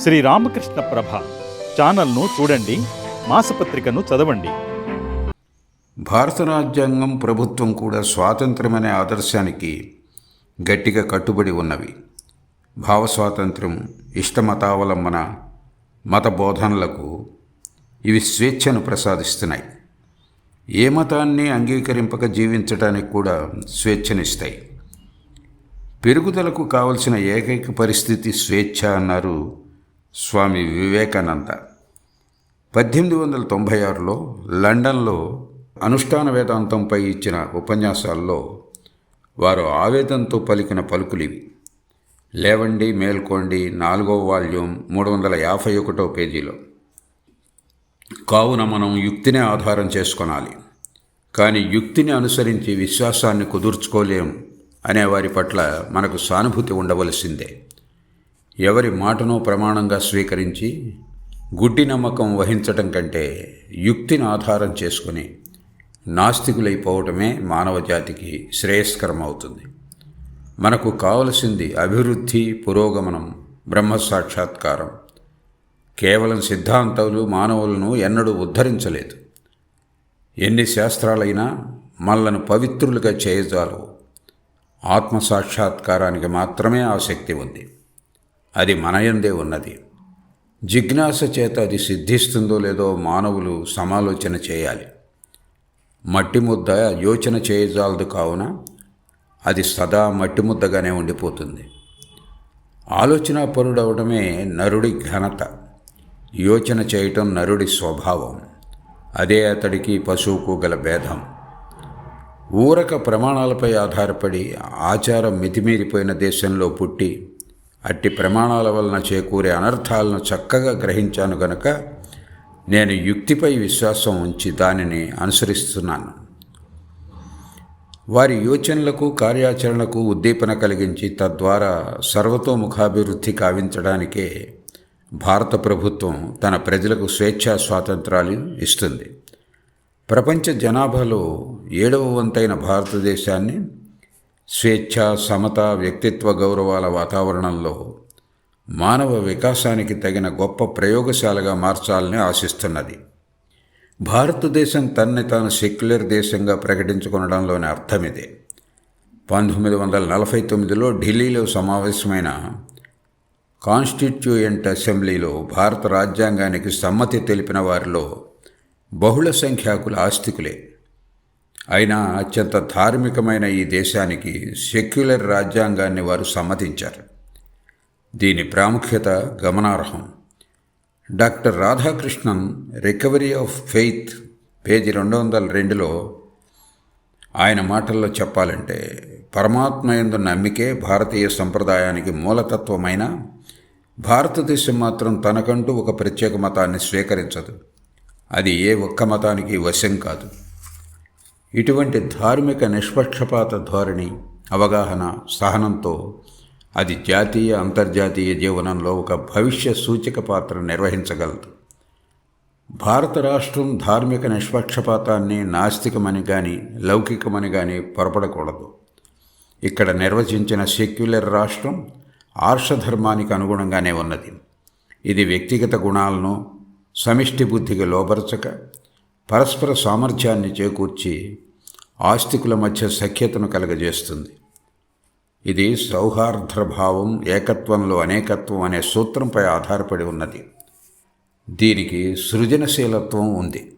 శ్రీ రామకృష్ణ ప్రభ ఛానల్ను చూడండి మాసపత్రికను చదవండి. భారత రాజ్యాంగం ప్రభుత్వం కూడా స్వాతంత్రమనే ఆదర్శానికి గట్టిగా కట్టుబడి ఉన్నవి. భావస్వాతంత్రం ఇష్టమతావలంబన మత బోధనలకు ఇవి స్వేచ్ఛను ప్రసాదిస్తున్నాయి. ఏ మతాన్ని అంగీకరింపక జీవించడానికి కూడా స్వేచ్ఛనిస్తాయి. పెరుగుదలకు కావలసిన ఏకైక పరిస్థితి స్వేచ్ఛ అన్నారు స్వామి వివేకానంద. పద్దెనిమిది వందల తొంభై ఆరులో లండన్లో అనుష్ఠాన వేదాంతంపై ఇచ్చిన ఉపన్యాసాల్లో వారు ఆవేదంతో పలికిన పలుకులివి. లేవండి మేల్కోండి నాలుగో వాల్యూమ్ మూడు వందల యాభై ఒకటో పేజీలో. కావున మనం యుక్తినే ఆధారం చేసుకొనాలి. కానీ యుక్తిని అనుసరించి విశ్వాసాన్ని కుదుర్చుకోలేం అనే వారి పట్ల మనకు సానుభూతి ఉండవలసిందే. ఎవరి మాటను ప్రమాణంగా స్వీకరించి గుడ్డి నమ్మకం వహించటం కంటే యుక్తిని ఆధారం చేసుకుని నాస్తికులైపోవటమే మానవ జాతికి శ్రేయస్కరం అవుతుంది మనకు కావలసింది అభివృద్ధి పురోగమనం బ్రహ్మ సాక్షాత్కారం కేవలం సిద్ధాంతాలు మానవులను ఎన్నడూ ఉద్ధరించలేదు. ఎన్ని శాస్త్రాలైనా మనలను పవిత్రులుగా చేయజాలవు. ఆత్మ సాక్షాత్కారానికి మాత్రమే ఆసక్తి ఉంది. అది మనయందే ఉన్నది. జిజ్ఞాస చేత అది సిద్ధిస్తుందో లేదో మానవులు సమాలోచన చేయాలి. మట్టి ముద్ద యోచన చేయజాలదు కావున అది సదా మట్టి ముద్దగానే ఉండిపోతుంది. ఆలోచన పరుడవడమే నరుడి ఘనత. యోచన చేయటం నరుడి స్వభావం. అదే అతడికి పశువుకు గల భేదం. ఊరక ప్రమాణాలపై ఆధారపడి ఆచారం మితిమీరిపోయిన దేశంలో పుట్టి అట్టి ప్రమాణాల వలన చేకూరే అనర్థాలను చక్కగా గ్రహించాను గనక నేను యుక్తిపై విశ్వాసం ఉంచి దానిని అనుసరిస్తున్నాను. వారి యోచనలకు కార్యాచరణకు ఉద్దీపన కలిగించి తద్వారా సర్వతోముఖాభివృద్ధి కావించడానికే భారత ప్రభుత్వం తన ప్రజలకు స్వేచ్ఛా స్వాతంత్రాలు ఇస్తుంది. ప్రపంచ జనాభాలో ఏడవ వంతైన భారతదేశాన్ని స్వేచ్ఛ సమత వ్యక్తిత్వ గౌరవాల వాతావరణంలో మానవ వికాసానికి తగిన గొప్ప ప్రయోగశాలగా మార్చాలని ఆశిస్తున్నది. భారతదేశం తన్ని తాను సెక్యులర్ దేశంగా ప్రకటించుకొనడంలోని అర్థమిదే. పంతొమ్మిది వందల నలభై తొమ్మిదిలో ఢిల్లీలో సమావేశమైన కాన్స్టిట్యూయెంట్ అసెంబ్లీలో భారత రాజ్యాంగానికి సమ్మతి తెలిపిన వారిలో బహుళ సంఖ్యాకుల ఆస్తికులే. అయినా అత్యంత ధార్మికమైన ఈ దేశానికి సెక్యులర్ రాజ్యాంగాన్ని వారు సమ్మతించారు. దీని ప్రాముఖ్యత గమనార్హం. Doctor Radhakrishnan recovery of faith page రెండు వందల రెండులో ఆయన మాటల్లో చెప్పాలంటే పరమాత్మ ఎందు నమ్మికే భారతీయ సంప్రదాయానికి మూలతత్వమైన భారతదేశం మాత్రం తనకంటూ ఒక ప్రత్యేక మతాన్ని స్వీకరించదు. అది ఏ ఒక్క మతానికి వశం కాదు. ఇటువంటి ధార్మిక నిష్పక్షపాత ధోరణి అవగాహన సహనంతో అది జాతీయ అంతర్జాతీయ జీవనంలో ఒక భవిష్య సూచక పాత్ర నిర్వహించగలదు. భారత రాష్ట్రం ధార్మిక నిష్పక్షపాతాన్ని నాస్తికమని కానీ లౌకికమని కానీ పొరపడకూడదు. ఇక్కడ నిర్వచించిన సెక్యులర్ రాష్ట్రం ఆర్షధర్మానికి అనుగుణంగానే ఉన్నది. ఇది వ్యక్తిగత గుణాలను సమిష్టి బుద్ధికి లోబరచక పరస్పర సామర్థ్యాన్ని చేకూర్చి ఆస్తికుల మధ్య సఖ్యతను కలగజేస్తుంది. ఇది సౌహార్ద్రభావం ఏకత్వంలో అనేకత్వం అనే సూత్రంపై ఆధారపడి ఉన్నది. దీనికి సృజనశీలత్వం ఉంది.